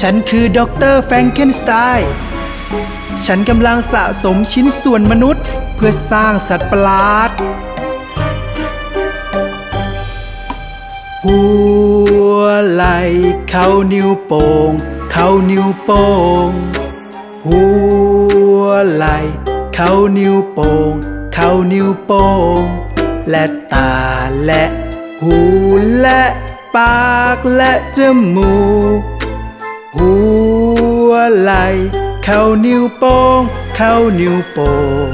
ฉันคือด็อกเตอร์แฟรงเกนสไตน์ฉันกำลังสะสมชิ้นส่วนมนุษย์ เพื่อสร้างสัตว์ประหลาดหัวไหล่เข้านิ้วโป่งเข้านิ้วโป่งหัวไหล่เข้านิ้วโป่งเข้านิ้วโป่งและตาและหูและปากและจมูก หัวไหลเข้านิ้วโป้ง เข้านิ้วโป้ง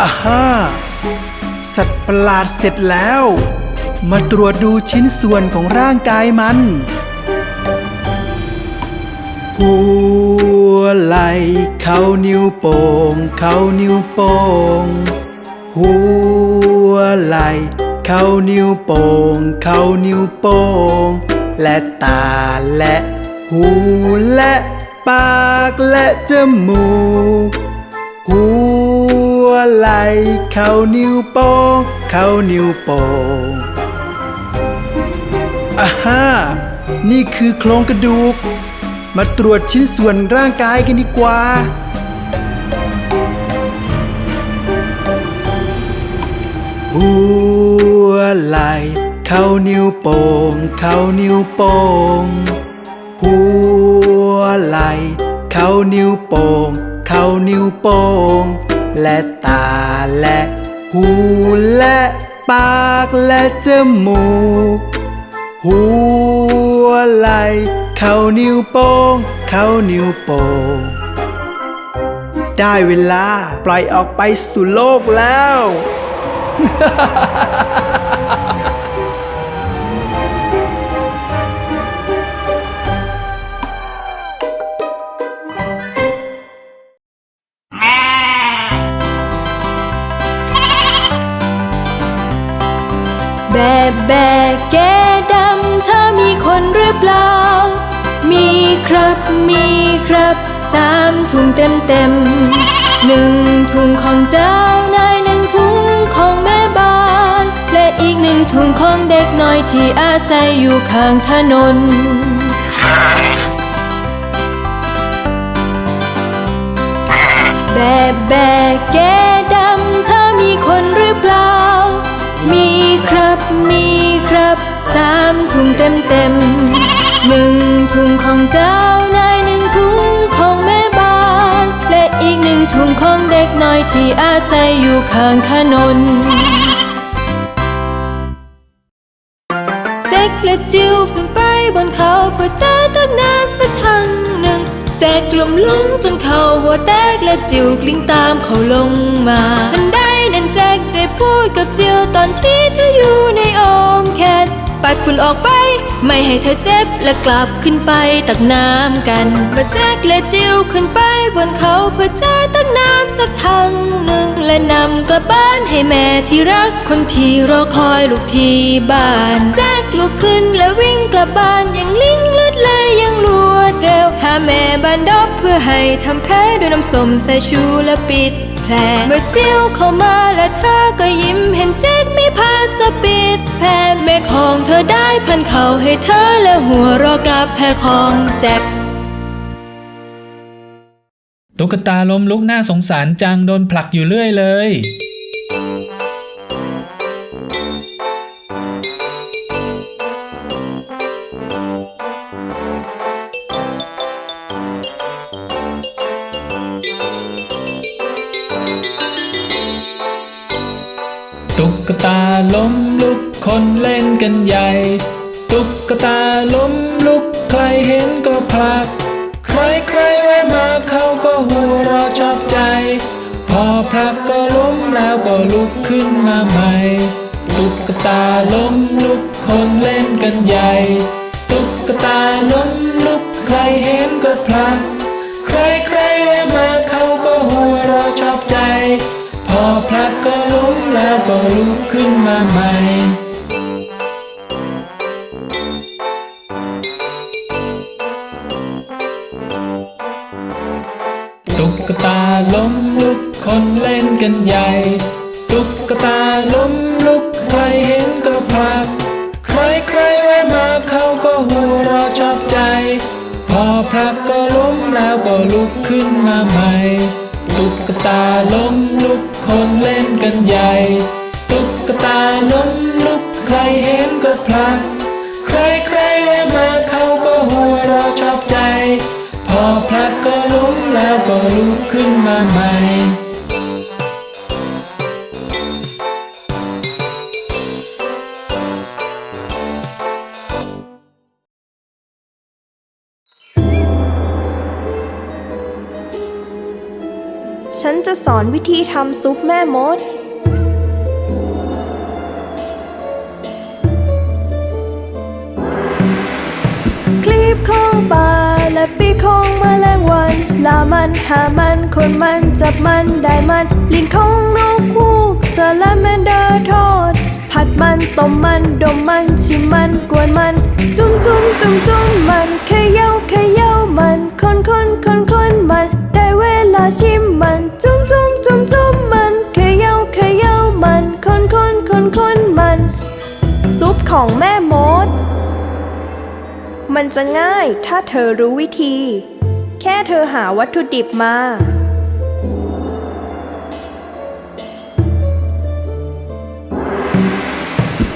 อาฮ่าสัตว์ประหลาดเสร็จแล้ว มาตรวจดูชิ้นส่วนของร่างกายมัน หัวไหลเข้านิ้วโป่งเข้านิ้วโป่งหัวไหล เขานิ้วโป่งเขานิ้วโป่งและตาและ หูและปากและจมูก หัวไหล่เขานิ้วโป้งเขานิ้วโป้งอ่าฮ่านี่คือโครงกระดูก มาตรวจชิ้นส่วนร่างกายกันดีกว่า หัวไหลเข้านิ้วโป่งเข้านิ้วโป่งหัวไหลเข้านิ้วโป่งเข้านิ้วโป่งและตาและหูและปากและจมูกหัวไหลเข้านิ้วโป้งเข้านิ้วโป้งได้เวลาปล่อยออกไปสู่โลกแล้ว แบบแบกแกดำเธอมีคนหรือเปล่า มีครับมีครับ สามถุงเต็มเต็มหนึ่งถุงของเจ้านาย ที่อาศัยอยู่ข้างถนน แบบแบกแกดำเธอมีคนหรือเปล่า มีครับมีครับสามถุงเต็มเต็มหนึ่งถุงของเจ้านายหนึ่งถุงของแม่บ้าน และอีกหนึ่งถุงของเด็กน้อยที่อาศัยอยู่ข้างถนน แจ็คล้มลงจนเขาหัวแตกและจิวกลิ้งตามเขาลงมาทันใดนั้นแจ็คได้พูดกับจิวตอนที่เธออยู่ในอ้อมแขนปัดฝุ่นออกไป ไม่ให้เธอเจ็บและกลับขึ้นไปตักน้ำกันเมื่อแจ็คและจิวขึ้นไปบนเขาเพื่อจอตักน้ำสักถังหนึ่งและนำกลับบ้านให้แม่ที่รักคนที่รอคอยลูกที่บ้าน แจ็คลุกขึ้นและวิ่งกลับบ้านอย่างลิงล ดไหลอย่างรวดเร็ว หาแม่บ้านดอบเพื่อให้ทำแผลด้วยน้ำส้มสายชูและปิดแผลเมื่อเจิ้วเข้ามาและเธอก็ยิ้มเห็นแจ็คมีผ้าสปิดแผลแม่ของเธอได้พันเข่าให้เธอและหัวรอกับแผลของแจ็คตุ๊กตาล้มลุกน่าสงสารจังโดนผลักอยู่เรื่อยเลย กตาล้มลุกคนเล่นกันใหญ่ ตุ๊กตาล้มลุกใครเห็นก็ผลัก ใครใครแวะมาเขาก็หัวเราะชอบใจ พอผลักก็ล้มแล้วก็ลุกขึ้นมาใหม่ ตุ๊กตาล้มลุกคนเล่นกันใหญ่ ตุ๊กตาล้มลุกใครเห็นก็ผลัก ใครใครแวะมาเขาก็หัวเราะชอบใจ พอผลักก็ล้ม แล้วก็ลุกขึ้นมาใหม่ตุ๊กตาล้มลุกคนเล่นกันใหญ่ตุ๊กตาล้มลุกใครเห็นก็พัก ใครใครไว้มาเขาก็หัวเราะชอบใจ พอพักก็ล้มแล้วก็ลุกขึ้นมาใหม่ตุ๊กตาล้มลุก คนเล่นกันใหญ่ ตุ๊กตาล้มลุกใครเห็นก็พลัก ใครใครแวะมาเขาก็หัวเราะชอบใจ พอพลักก็ล้มแล้วก็ลุกขึ้นมาใหม่ สอนวิธีทำซุปแม่มด คลีบของปลาและปีกของมแมลงวันลามันหามันคนมันจับมันได้มันลิ้นของนกฮูกสลาแมนเดอร์ทอด ผัดมันต้มมันดมมันชิมมันกวนมัน จุ่มจุ่มจุ่มจุ่มมันเขย่าเขย่ามันคนคนคน ชิมมันจุ่มจุ่มจุ่มจุ่มมันเขย่าเขย่ามันคนคนคนคนมัน ซุปของแม่มด มันจะง่ายถ้าเธอรู้วิธี แค่เธอหาวัตถุดิบมา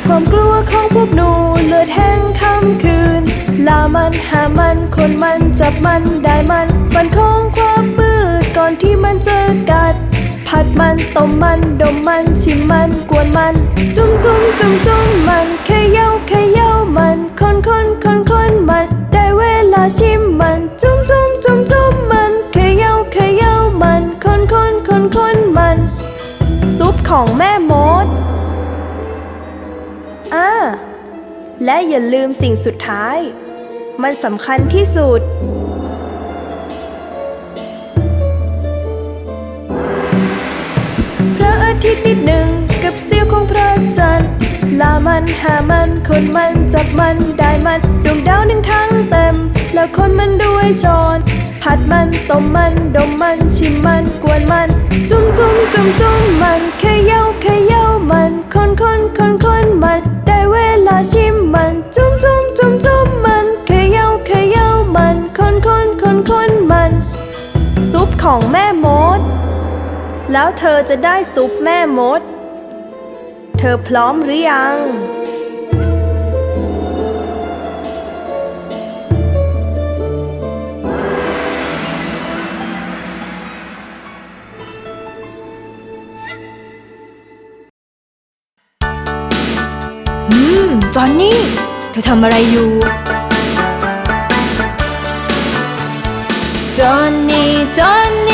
ความกลัวของพวกหนูเลือดแห้งค่ำคืน ลามันหามันคนมันจับมันได้มัน มันของความ อนที่มันจะกัด ผัดมันต้มมันดมมันชิมมันกวนมัน จุ่มจุ่มจุ่มจุ่มมันเขย่าเขย่ามันคนคนคนคนมันได้เวลาชิมมันจุ่มจุ่มจุ่มจุ่มมันเขย่าเขย่ามันคนคนคนคนมัน ซุปของแม่มดอ่าและอย่าลืมสิ่งสุดท้าย มันสำคัญที่สุด ทิตย์นิดหนึ่งกับเสี้ยวของพระจันทร์ลามันหามันคนมันจับมันได้มันดวงดาวหนึ่งทั้งเต็ม แล้วคนมันด้วยช้อนผัดมันต้มมันดมมันชิมมันกวนมัน จุ้มจุ้มจุ้มจุ้มมัน แล้วเธอจะได้ซุปแม่มด เธอพร้อมหรือยัง อืม จอนนี่ เธอทำอะไรอยู่ จอนนี่ จอนนี่ครับคุณพ่อกิ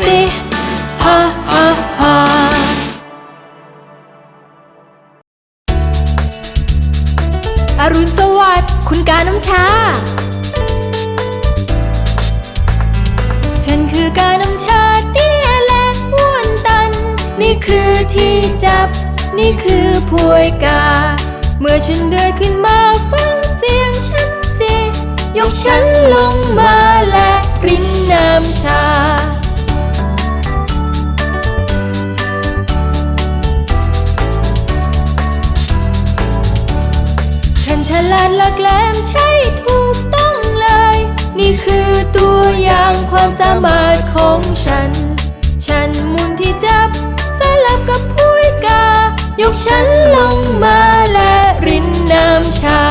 สิฮ่าฮ่าฮ่าอรุณสวัสดิ์คุณกาน้ำชา ฉันคือกาน้ำชาเตี้ยและอ้วนตัน นี่คือที่จับ นี่คือพวยกา เมื่อฉันเดินขึ้นมาฟังเสียงฉันสิ ยกฉันลงมาและรินน้ำชา ลาดลักแหลมใช่ถูกต้องเลย นี่คือตัวอย่างความสามารถของฉัน ฉันหมุนที่จับสลับกับผู้กา ยกฉันลงมาและรินน้ำชา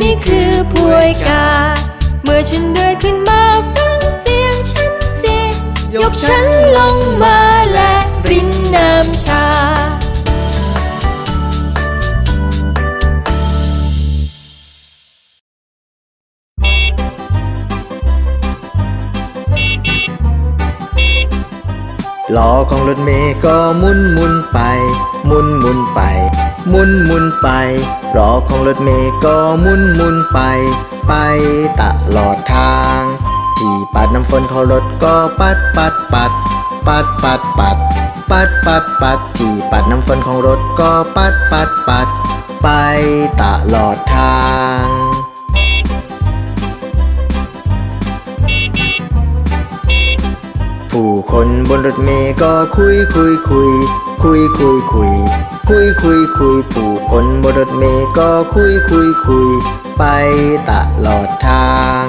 นี่คือพวยกา เมื่อฉันเดินขึ้นมาฟังเสียงฉันเสียยกฉันลงมาและรินน้ำชา ล้อของรถเมย์ก็มุนมุนไป มุนมุนไป มุนมุนไป ล้อของรถเมย์ก็มุนมุนไป ไปตลอดทาง ที่ปัดน้ำฝนของรถก็ปัดปัดปัด ปัดปัดปัด ปัดปัดปัด ที่ปัดน้ำฝนของรถก็ปัดปัดปัด ไปตลอดทางผู้คนบนรถเมย์ก็คุยคุยคุย คุยคุยคุย คุยคุยคุยผู้คนบนรถเมย์ก็คุยคุยคุย ไปตลอดทาง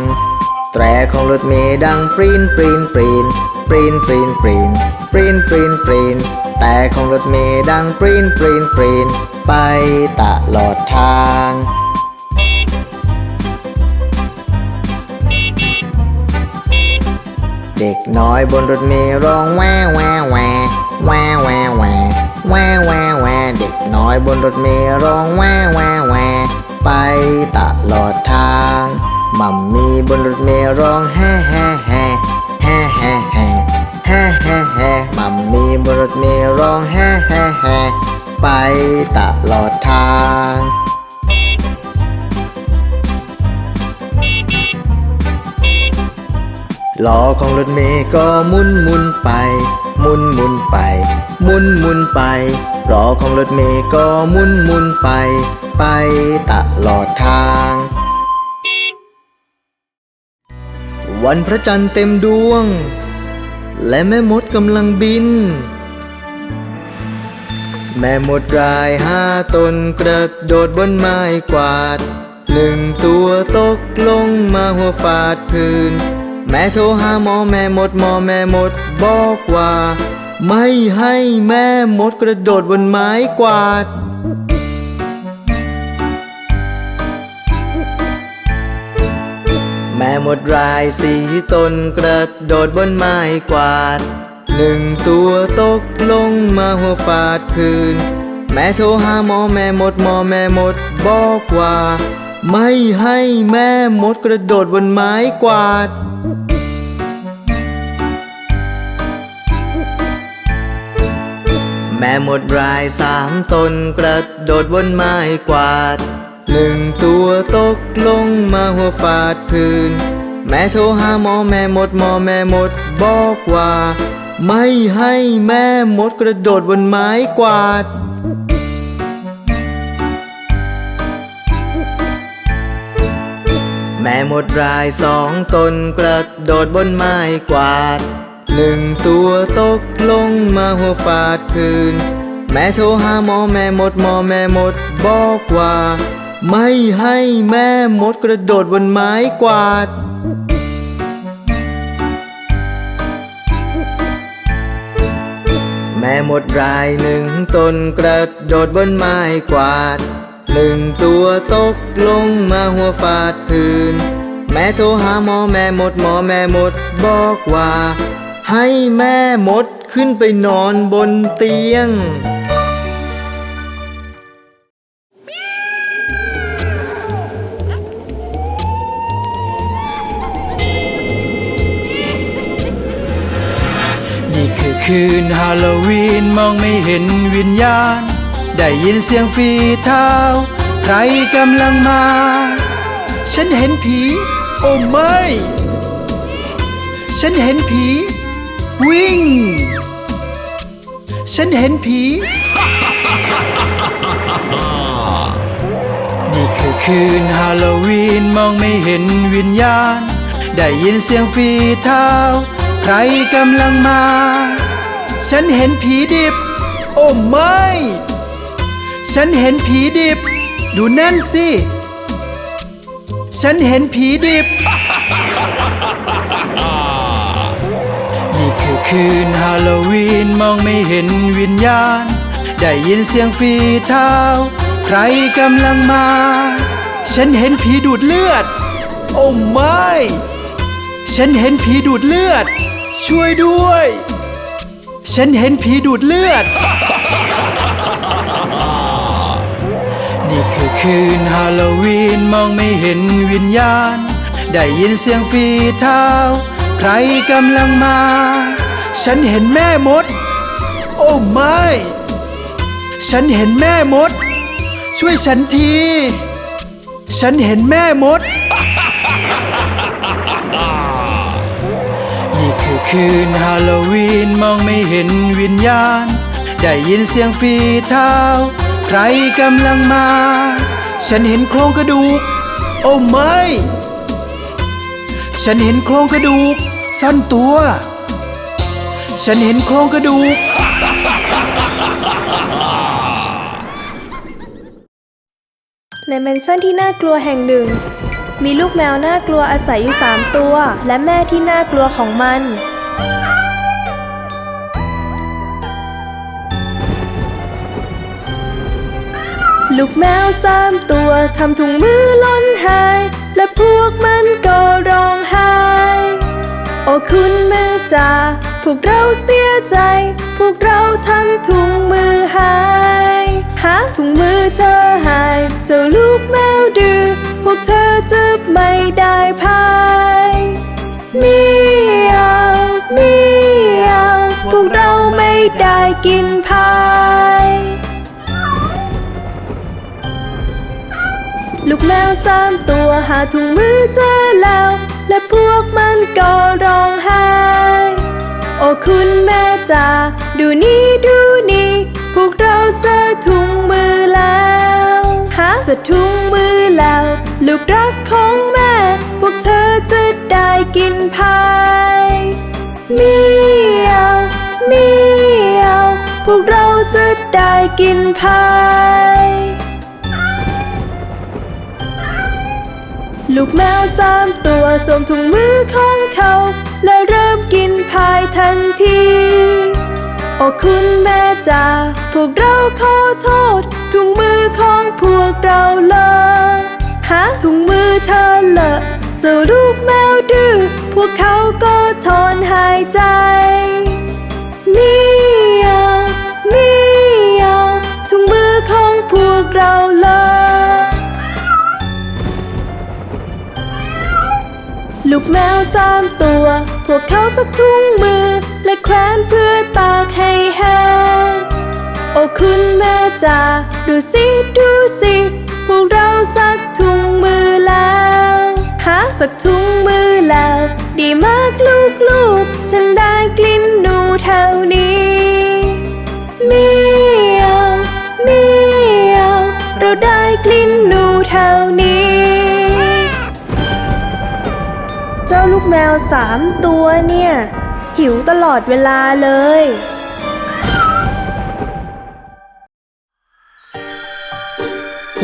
แตรของรถเมย์ดังปรีนปรีนปรีนปรีนปรีนปรีนปรีนปรีนปรีนแต่ของรถเมย์ดังปรีนปรีนปรีนไปตลอดทางเด็กน้อยบนรถเมล์ร้องแวแวแวแวแวแว แวแวแวเด็กน้อยบนรถเมล์ร้องแวแวแวไปตลอดทางมัมมี่บนรถเมล์ร้องแฮ่แฮ่แฮ่แฮ่แฮ่แฮ่แฮ่แฮ่แฮ่มัมมี่บนรถเมล์ร้องแฮ่แฮ่แฮ่ไปตลอดทางล้อของรถเมย์ก็มุนมุนไป มุนมุนไป มุนมุนไปล้อของรถเมย์ก็มุนมุนไป ไปตลอดทาง วันพระจันทร์เต็มดวง และแม่มดกำลังบิน แม่มดรายห้าตนกระโดดบนไม้กวาดหนึ่งตัวตกลงมาหัวฟาดพื้น แม่โทรหาหมอแม่หมดหมอแม่หมดบอกว่า ไม่ให้แม่หมดกระโดดบนไม้กวาด แม่หมดรายสีตนกระโดดบนไม้กวาด หนึ่งตัวตกลงมาหัวฟาดพื้นแม่โทรหาหมอแม่หมดหมอแม่หมดบอกว่า ไม่ให้แม่หมดกระโดดบนไม้กวาด แม่หมดรายสามตนกระโดดบนไม้กวาด หนึ่งตัวตกลงมาหัวฟาดพื้น แม่โทรหาหมอแม่หมดหมอแม่หมดบอกว่า ไม่ให้แม่หมดกระโดดบนไม้กวาดแม่หมดรายสองตนกระโดดบนไม้กวาด หนึ่งตัวตกลงมาหัวฟาดพื้น แม่โทรหาหมอแม่หมดหมอแม่หมดบอกว่า ไม่ให้แม่หมดกระโดดบนไม้กวาด แม่หมดรายหนึ่งตนกระโดดบนไม้กวาดหนึ่งตัวตกลงมาหัวฟาดพื้น แม่โทรหาหมอแม่หมดหมอแม่หมดบอกว่า ให้แม่มดขึ้นไปนอนบนเตียง นี่คือคืนฮาโลวีนมองไม่เห็นวิญญาณ ได้ยินเสียงฝีเท้า ใครกำลังมา ฉันเห็นผี โอ้ไม่ ฉันเห็นผี วิ่ง ฉันเห็นผี นี่คือคืนฮาโลวีนมองไม่เห็นวิญญาณ ได้ยินเสียงฝีเท้า ใครกำลังมา ฉันเห็นผีดิบ โอ้ไม่ ฉันเห็นผีดิบ ดูนั่นสิ ฉันเห็นผีดิบ คืนฮาโลวีนมองไม่เห็นวิญญาณ ได้ยินเสียงฝีเท้า ใครกำลังมา ฉันเห็นผีดูดเลือด โอ้ไม่ ฉันเห็นผีดูดเลือด ช่วยด้วย ฉันเห็นผีดูดเลือด นี่คือคืนฮาโลวีนมองไม่เห็นวิญญาณ ได้ยินเสียงฝีเท้า ใครกำลังมา ฉันเห็นแม่มด โอ้ไม่ ฉันเห็นแม่มด ช่วยฉันที ฉันเห็นแม่มด นี่คือคืนฮาโลวีนมองไม่เห็นวิญญาณ ได้ยินเสียงฝีเท้า ใครกำลังมา ฉันเห็นโครงกระดูก โอ้ไม่ ฉันเห็นโครงกระดูก ซ่อนตัว ฉันเห็นโครงกระดูก ในแมนชั่นที่น่ากลัวแห่งหนึ่ง มีลูกแมวน่ากลัวอาศัยอยู่สามตัว และแม่ที่น่ากลัวของมัน ลูกแมวสามตัวทำถุงมือล่นหาย และพวกมันก็ร้องไห้ โอ้คุณแม่จ๋า พวกเราเสียใจ พวกเราทำถุงมือหายฮะถุงมือเธอหาย เจ้าลูกแมวดื้อ พวกเธอจะไม่ได้พายมียวเมียวพวกเราไม่ได้กินพายลูกแมวสามตัวหาถุงมือเจอแล้ว และพวกมันก็ร้องไห้ โอ้คุณแม่จ๋าดูนี่ดูนี่ พวกเราเจอถุงมือแล้วหาจะถุงมือแล้ว ลูกรักของแม่ พวกเธอจะได้กินพายเมียวเมียวพวกเราจะได้กินพายลูกแมวสามตัวสวมถุงมือของเขา และเริ่มกินพายทันที โอ้คุณแม่จ๋าพวกเราขอโทษ ถุงมือของพวกเราเลอะหาถุงมือเธอเลอะเจ้าลูกแมวดื้อพวกเขาก็ถอนหายใจ ลูกแมวสามตัว พวกเขาสักถุงมือ และแขวนเพื่อตากให้แห้งโอ้คุณแม่จ๋าดูสิดูสิ พวกเราสักถุงมือแล้วหาสักถุงมือแล้ว ดีมากลูกลูกฉันได้กลิ่นหนูแถวนี้เมียวเมียวเราได้กลิ่นหนูแถวนี้ กแมวสามตัวเนี่ย หิวตลอดเวลาเลย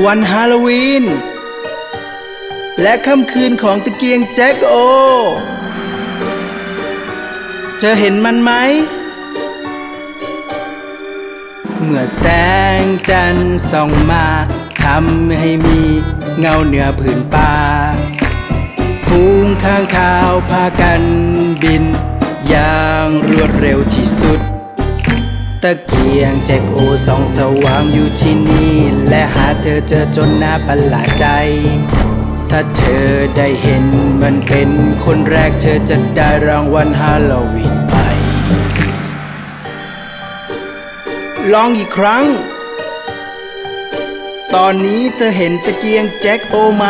วันฮาโลวีน และค่ำคืนของตะเกียงแจ็คโอเธอเห็นมันไหม เมื่อแสงจันทร์ส่องมาทำให้มีเงาเหนือผืนป่า งข้างข่าวพากันบิน อย่างรวดเร็วที่สุด ตะเกียงแจ็คโอสองสว่างอยู่ที่นี่ และหาเธอเจอจนน่าประหลาดใจ ถ้าเธอได้เห็นมันเป็นคนแรกเธอจะได้รางวัลฮาโลวีนไป ลองอีกครั้ง ตอนนี้เธอเห็นตะเกียงแจ็คโอไหม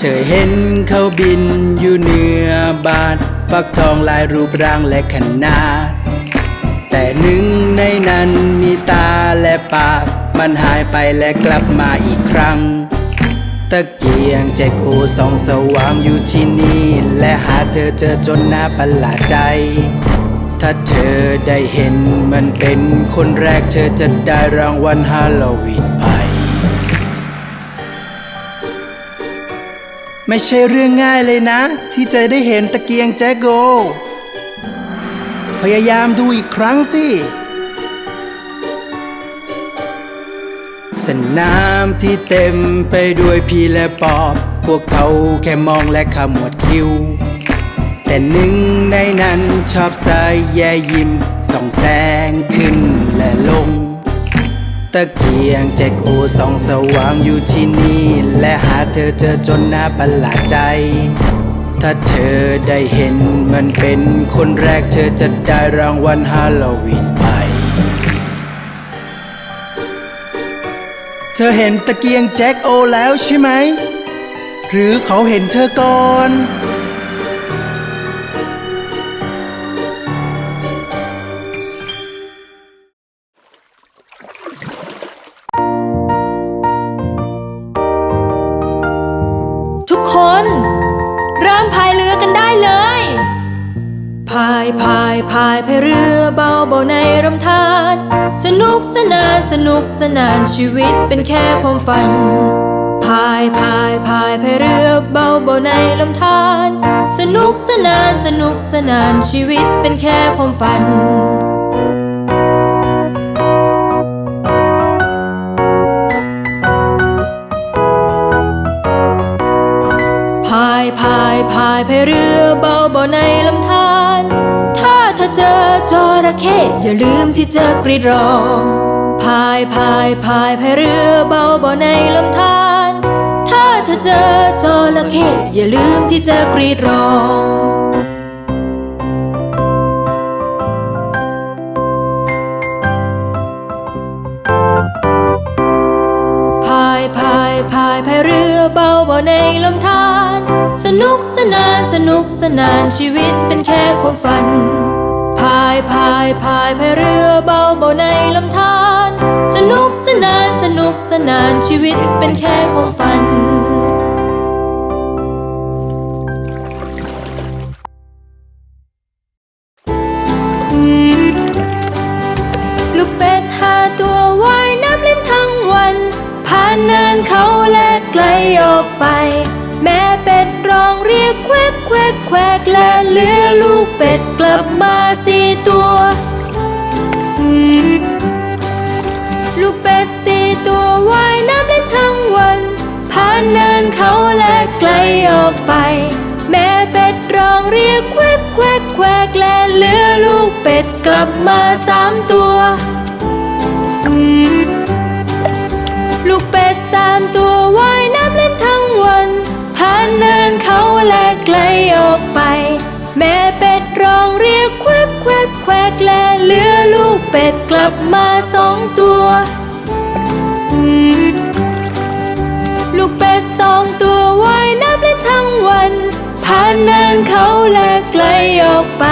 เธอเห็นเขาบินอยู่เหนือบานฟักทองลายรูปร่างและขนาด แต่หนึ่งในนั้นมีตาและปาก มันหายไปและกลับมาอีกครั้ง ตะเกียงแจ็คโอสองสว่างอยู่ที่นี่ และหาเธอเจอจนหน่าประหลาดใจ ถ้าเธอได้เห็นมันเป็นคนแรกเธอจะได้รางวัลฮาโลวีนไป ไม่ใช่เรื่องง่ายเลยนะ ที่จะได้เห็นตะเกียงแจ็คโก พยายามดูอีกครั้งสิ สนามที่เต็มไปด้วยพี่และปอบ พวกเขาแค่มองและขมวดคิ้ว แต่หนึ่งในนั้นชอบสายแย่ยิ้มส่องแสงขึ้นและลง ตะเกียงแจ็คโอส่องสว่างอยู่ที่นี่ และหาเธอเจอจนน่าประหลาดใจ ถ้าเธอได้เห็นมันเป็นคนแรกเธอจะได้รางวัลฮาโลวีนไป เธอเห็นตะเกียงแจ็คโอแล้วใช่ไหม หรือเขาเห็นเธอก่อนายพายพายพายเรือเบาเบาในรำธารสนุกสนานสนุกสนานชีวิตเป็นแค่ความฝัน พายพายพายพายเรือเบาเบาในลำธารสนุกสนานสนุกสนานชีวิตเป็นแค่ความฝันพายพายพายพายเรือเบาเบาในลำธาร จอระเข้อย่าลืมที่จะกรีดร้องพายพายพายพายเรือเบาเบาในลำธารถ้าเธอเจอจระเข้อย่าลืมที่จะกรีดร้องพายพายพายพายเรือเบาเบาในลำธารสนุกสนานสนุกสนานชีวิตเป็นแค่ความฝันายพายพายพายเรือเบาเบาในลำธารสนุกสนานสนุกสนานชีวิตเป็นแค่ความฝันลูกเป็ดหาตัวว่ายน้ำเล่นทั้งวัน ผ่านเนินเขาและไกลออกไป วกแควกแควกและเหลือลูกเป็ดกลับมาสี่ตัว ลูกเป็ดสี่ตัวว่ายน้ำเล่นทั้งวัน ผ่านเนินเขาและไกลออกไป แม่เป็ดร้องเรียกแควกแควกแควกและเหลือลูกเป็ดกลับมาสามตัวลูกเป็ดสามตัวว่าย ผ่านเนินเขาและไกลออกไป แม่เป็ดร้องเรียกแควกแควกแควกและเหลือลูกเป็ดกลับมาสองตัว ลูกเป็ดสองตัวว่ายน้ำเล่นทั้งวันผ่านเนินเขาและไกลออกไป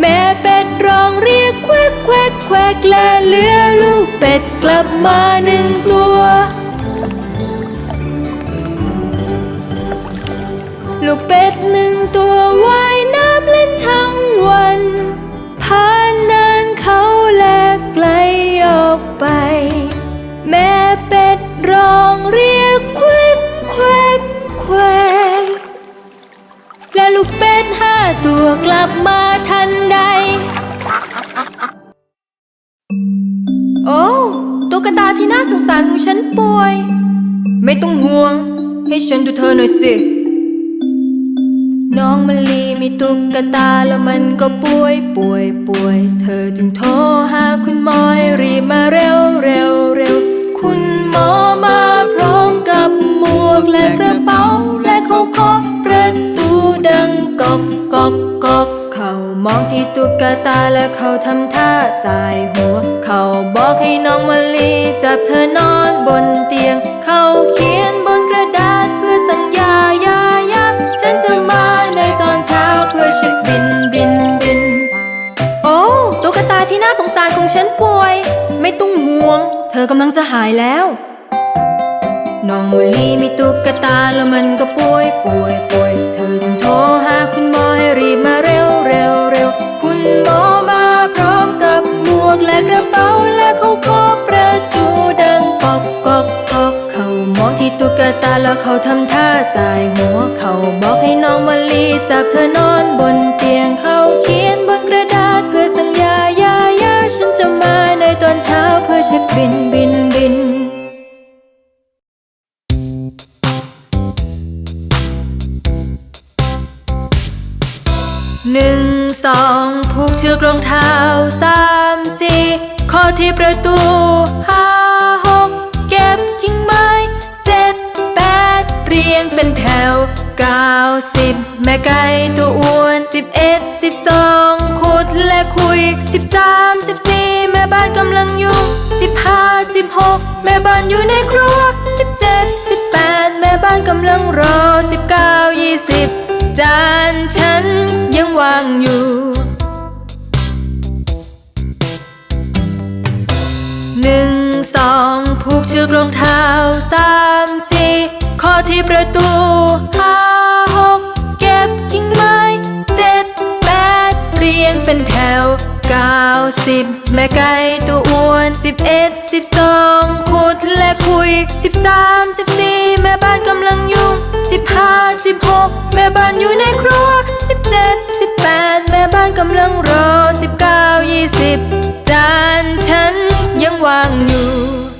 แม่เป็ดร้องเรียกแควกแควกแควกและเหลือลูกเป็ดกลับมาหนึ่งตัว ลูกเป็ดหนึ่งตัวว่ายน้ำเล่นทั้งวันผ่านนินเขาและไกลออกไป แม่เป็ดร้องเรียกแควกแควกแควกและลูกเป็ดห้าตัวกลับมาทันใด โอ้ตุ๊กตาที่น่าสงสารของฉันป่วย ไม่ต้องห่วง ให้ฉันดูเธอหน่อยสิ น้องมะลีมีตุ๊กตาแล้วมันก็ป่วยป่วยป่วย เธอจึงโทรหาคุณหมอให้รีบมาเร็วเร็วเร็ว คุณหมอมาพร้อมกับหมวกและกระเป๋า และเขาเคาะประตูดังกอกกอกกอกเขามองที่ตุ๊กตาและเขาทำท่าสายหัว เขาบอกให้น้องมะลีจับเธอนอนบนเตียง อกำลังจะหายแล้ว น้องมะลีมีตุ๊กตาแล้วมันก็ป่วยป่วยป่วย เธอจึงโทรหาคุณหมอให้รีบมาเร็วเร็วเร็วคุณหมอมาพร้อมกับหมวกและกระเป๋าและเขาเคาะประตูดังกอกกอกกอกเขามองที่ตุ๊กตาแล้วเขาทำท่าสายหัวเขาบอกให้น้องมะลีจับเธอนอนบนเตียงเขาเขียนบ ตอนเช้าเพื่อเช็คบินบินบินหนึ่งสองผูกเชือกรองเท้าสามสี่ข้อที่ประตูห้า เก้าสิบแม่ไก่ตัวอ้วนสิบเอ็ดสิบสองขุดและคุยสิบสามสิบสี่แม่บ้านกำลังยุ่งสิบห้าสิบหกแม่บ้านอยู่ในครัวสิบเจ็ดสิบแปดแม่บ้านกำลังรอสิบเก้ายี่สิบจานฉันยังวางอยู่หนึ่งสองผูกเชือกรองเท้าสามสี่ข้อที่ประตู สิบแม่ไก่ตัวอ้วนสิบเอ็ดสิบสองขุดและคุยสิบสามสิบสี่แม่บ้านกำลังยุ่งสิบห้าสิบหกแม่บ้านอยู่ในครัวสิบเจ็ดสิบแปดแม่บ้านกำลังรอสิบเก้ายี่สิบจานฉันยังวางอยู่